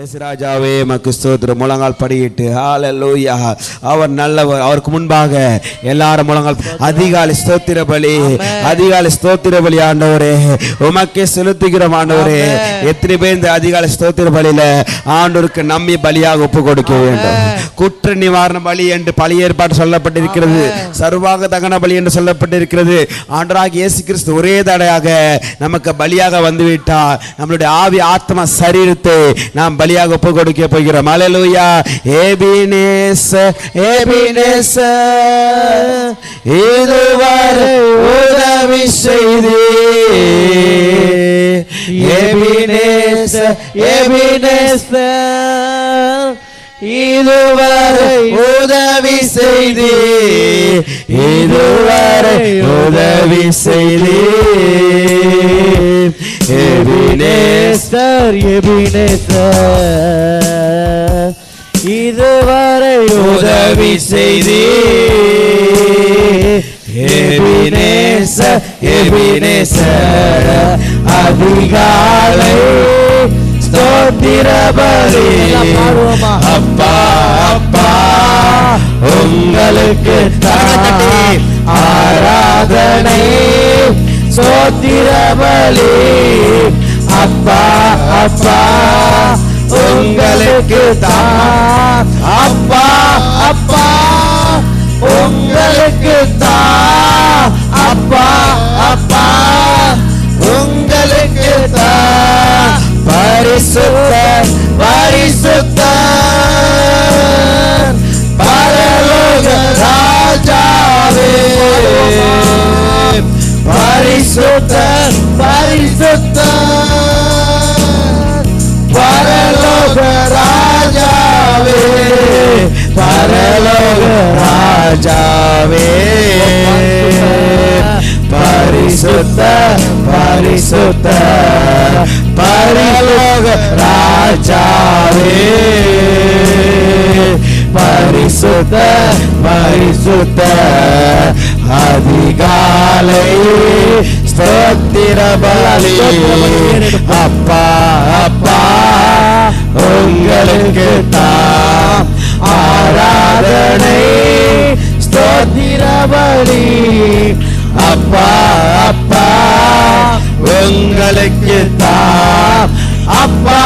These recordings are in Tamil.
ஏசுராஜாவே மக்கு ஸ்தோத்திரம். முழங்கால் படியிட்டு ஹalleluya அவர் நல்லவர் அவருக்கு முன்பாக எல்லாரும் முழங்கால் அதிகாலை ஸ்தோத்திர பலி அதிகாலை ஸ்தோத்திர பலி ஆண்டவரே. உமக்கே செலுத்துகிறோம் ஆண்டவரே. எத்தனை பேர் இந்த அதிகாலை ஸ்தோத்திர பலியில ஆண்டவருக்கு நம்பி பலியாக ஒப்பு கொடுக்க வேண்டும். குற்ற நிவாரண பலி என்று பலி ஏற்பாடு சொல்லப்பட்டிருக்கிறது. சர்வாக தகன பலி என்று சொல்லப்பட்டிருக்கிறது. ஆண்டராக இயேசு கிறிஸ்து ஒரே தடையாக நமக்கு பலியாக வந்துவிட்டார். நம்மளுடைய ஆவி ஆத்மா சரீரத்தை நாம் பலியாக ஒப்பு கொடுக்க போகிறோம். அலலுயா ஏபினேச ஏபினேச இதுவரை உதவி செய்து. ஏபினேச ஏபினேச இதுவரை உதவி செய்து. இதுவரை உதவி செய்து. Ebenezer Ebenezer. இதுவரை உதவி செய்து எபினேச எபினேச அதிகாலை ஸ்தோத்திர பலி எல்லாம் பாடுவோமா? அப்பா அப்பா உங்களுக்கு தான் ஆராதனை. சோத்திரபலி அப்பா அப்பா உங்களுக்கு தான் அப்பா அப்பா உங்களுக்கு தான் அப்பா அப்பா உங்களுக்கு தான் பரிசுத்த பரிசுத்த. பரிசுத்தர் பரிசுத்தர் பரலோக ராஜாவே பரலோக ராஜாவே பரிசுத்த பரிசுத்த பரலோக ராஜாவே பரிசுத்த பரிசுத்த அதிகாலை ஸ்தோத்திர பலி அப்பா அப்பா உங்களுக்கு தாம் ஆராதனை ஸ்தோத்திர பலி அப்பா அப்பா உங்களுக்கு தாம் அப்பா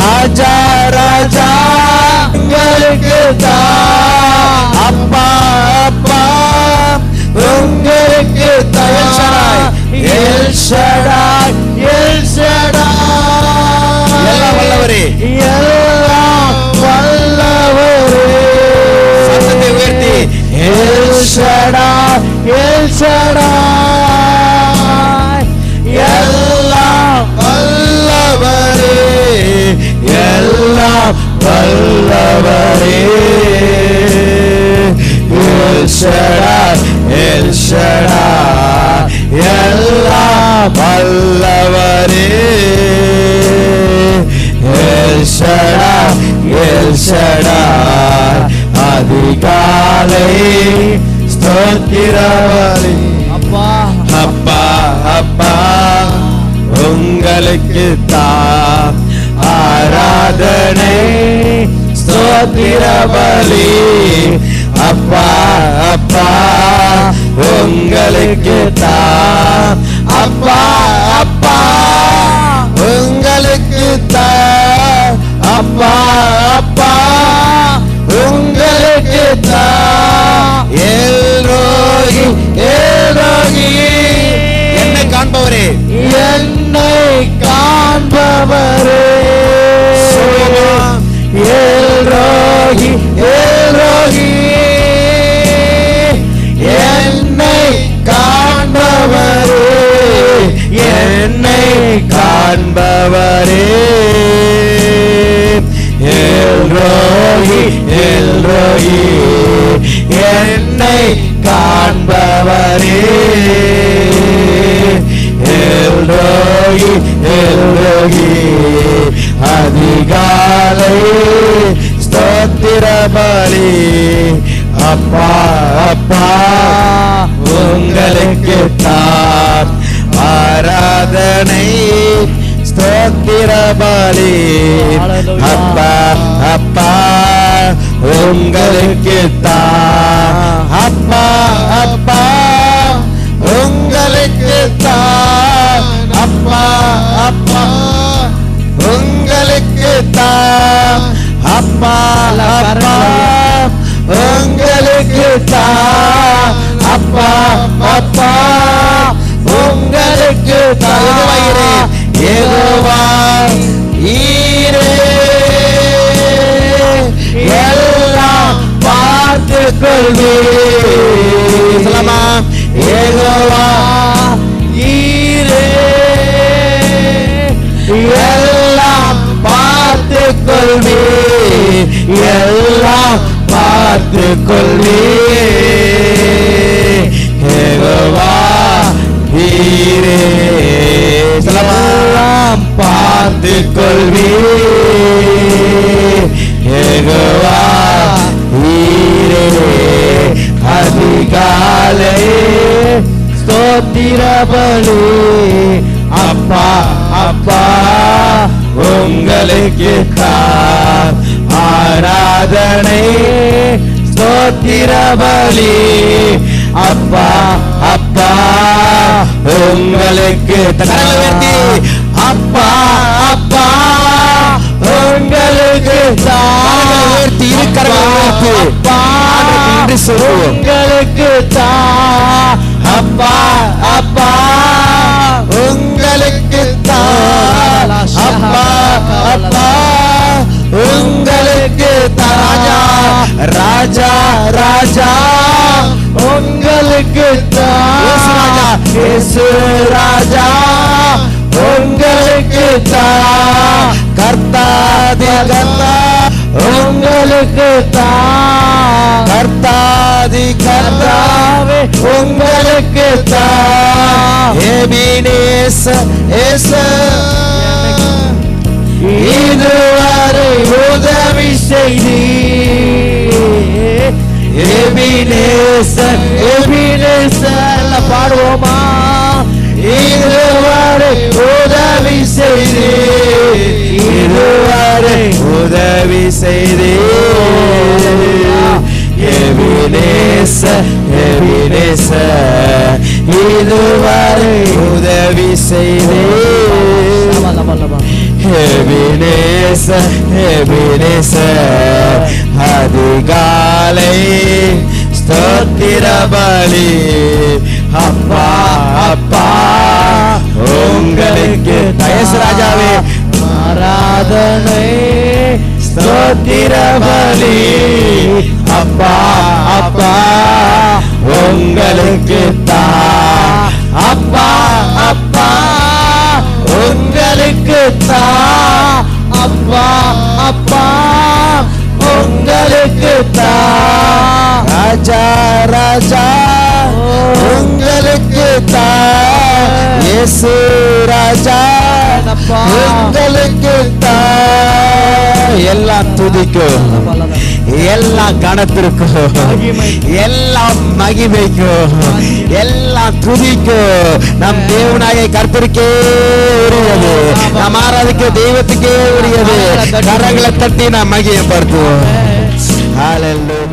ராஜா ராஜா உங்களுக்கு தான் அப்பா அப்பா உங்களுக்கு தான் El El Shaddai El Shaddai எல்லாம் வல்லவரே எல் ஷடாய் எல் ஷடாய் அதிகாலை ஸ்தோத்திரவரி அப்பா. அப்பா அப்பா உங்களுக்கு தான் ஆராதனை ஸ்தோத்திர பலி அப்பா அப்பா உங்களுக்கு தான். அப்பா அப்பா உங்களுக்கு தான். அப்பா அப்பா உங்களுக்கு தான். எல்ரோகி எல்ரோகி என்னை காண்பவரே. என்னை காண்பவர். எல்ரோகி எல்ரோகி என்னை காண்பவரே எல்ரோகி எல்ரோகி அதிகாலை ஸ்தோத்திர பலி அப்பா அப்பா அப்பா உங்களுக்கு தான் ஆராதனை ஸ்தோத்திரபலி அப்பா உங்களுக்கு தான் அப்பா அப்பா உங்களுக்கு தான் அப்பா அப்பா உங்களுக்கு தான் அப்பா அப்பா உங்களுக்கு தான் அப்பா அப்பா கொள்வே சொல்லமா யெகோவா ஈரே. எல்லாம் பார்த்து கொள்வே எல்லாம் பார்த்து கொள்வே யெகோவா ஈரே. சொல்லலாம்? பார்த்து கொள்வே ஸ்தோத்திர பலி அப்பா அப்பா உங்களுக்கு உயர்த்தி, அப்பா அப்பா உங்களுக்கு கரங்களை உயர்த்தி இரு கரங்களை உயர்த்தி. ஆண்டவருக்கு நன்றி சொல்லுவோம். உங்களுக்கு தான் அப்பா அப்பா உங்களுக்கு தான் அப்பா அப்பா ராஜா ராஜா உங்களுக்கு தான் ராஜா உங்களுக்கு தான் கர்த்தாதி கர்த்தா உங்களுக்கு தான் கர்த்தாதி கர்த்தாவே உங்களுக்கு தான் எபினேச ஏச இதுவரை உதவி செய்தி எபினேசன் எபினேசன் பாடுவோமா? இதுவரை உதவி செய்தி. இதுவரை உதவி செய்தி. எபினேச எபினேச இதுவரை உதவி செய்தி. எபினேச எபினேச அதிகாலை ஸ்தோத்திர பலி அப்பா அப்பா உங்களுக்கு தயசு ராஜாவே. ஆராதனை ஸ்தோத்திர பலி ராஜா ராஜா உங்களுக்கு தான் இயேசு ராஜா உங்களுக்கு தான் எல்லாம் துதிக்கும் எல்லாம் கணத்திற்கும் எல்லாம் மகிமைக்கும் எல்லாம் துதிக்கும் நம் தேவனாய கருத்திற்கே உரியது. நம் ஆராதிக்க தெய்வத்துக்கே உரியது. கரங்களை தட்டி நாம் மகிமைப்படுத்துவோம். Hallelujah.